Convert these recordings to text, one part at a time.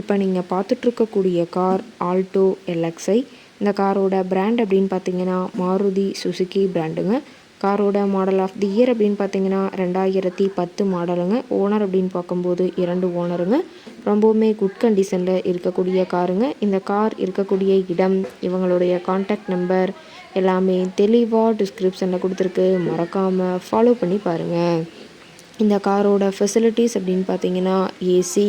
இப்போ நீங்கள் பார்த்துட்ருக்கக்கூடிய car Alto LXI. இந்த காரோட பிராண்ட் அப்படின்னு பார்த்தீங்கன்னா மாருதி சுசுகி பிராண்டுங்க காரோட மாடல் ஆஃப் தி இயர் அப்படின்னு பார்த்தீங்கன்னா ரெண்டாயிரத்தி பத்து மாடலுங்க. ஓனர் அப்படின்னு பார்க்கும்போது இரண்டு ஓனருங்க ரொம்பவுமே குட் கண்டிஷனில் இருக்கக்கூடிய காருங்க. இந்த கார் இருக்கக்கூடிய இடம் இவங்களுடைய காண்டாக்ட் நம்பர் எல்லாமே தெளிவாக டிஸ்கிரிப்ஷனில் கொடுத்துருக்கு. மறக்காமல் ஃபாலோ பண்ணி பாருங்கள் இந்த காரோட ஃபெசிலிட்டிஸ் அப்படின்னு பார்த்தீங்கன்னா AC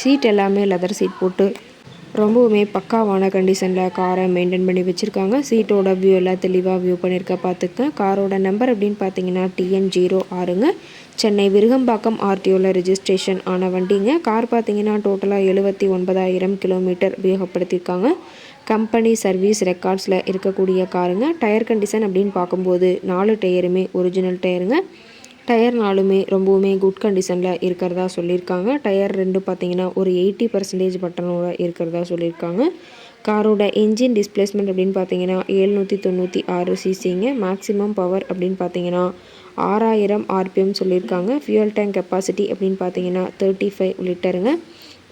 சீட் எல்லாமே லெதர் சீட் போட்டு ரொம்பவுமே பக்காவான கண்டிஷனில் காரை மெயின்டைன் பண்ணி வச்சுருக்காங்க. சீட்டோட வியூ எல்லாம் தெளிவாக வியூ பண்ணியிருக்க பார்த்துக்க காரோட நம்பர் அப்படின்னு பார்த்தீங்கன்னா டிஎன் ஜீரோ ஆறுங்க சென்னை விருகம்பாக்கம் ஆர்டிஓவில் ரிஜிஸ்ட்ரேஷன் ஆன வண்டிங்க. கார் பார்த்தீங்கன்னா டோட்டலாக எழுபத்தி ஒன்பதாயிரம் கிலோமீட்டர் உபயோகப்படுத்தியிருக்காங்க. கம்பெனி சர்வீஸ் ரெக்கார்ட்ஸில் இருக்கக்கூடிய காருங்க டயர் கண்டிஷன் அப்படின்னு பார்க்கும்போது நாலு டயருமே ஒரிஜினல் டயருங்க டயர் நாலுமே ரொம்பவுமே குட் கண்டிஷனில் இருக்கிறதா சொல்லியிருக்காங்க. டயர் ரெண்டு பார்த்தீங்கன்னா ஒரு எயிட்டி பர்சன்டேஜ் பட்டனோட இருக்கிறதா சொல்லியிருக்காங்க. காரோட என்ஜின் டிஸ்பிளேஸ்மெண்ட் அப்படின்னு பார்த்தீங்கன்னா ஏழ்நூற்றி தொண்ணூற்றி ஆறு சிசிங்க மேக்ஸிமம் பவர் அப்படின்னு பார்த்தீங்கன்னா ஆறாயிரம் ஆர்பிஎம் சொல்லியிருக்காங்க. ஃபியூல் டேங்க் கெப்பாசிட்டி அப்படின்னு பார்த்தீங்கன்னா தேர்ட்டி ஃபைவ் லிட்டருங்க.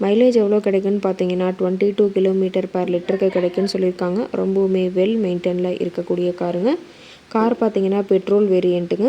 மைலேஜ் எவ்வளோ கிடைக்குன்னு பார்த்தீங்கன்னா டுவெண்ட்டி டூ கிலோமீட்டர் பர் லிட்டருக்கு கிடைக்குன்னு சொல்லியிருக்காங்க. ரொம்பவுமே வெல் மெயின்டைனில் இருக்கக்கூடிய காருங்க. கார் பார்த்தீங்கன்னா பெட்ரோல் வேரியண்ட்டுங்க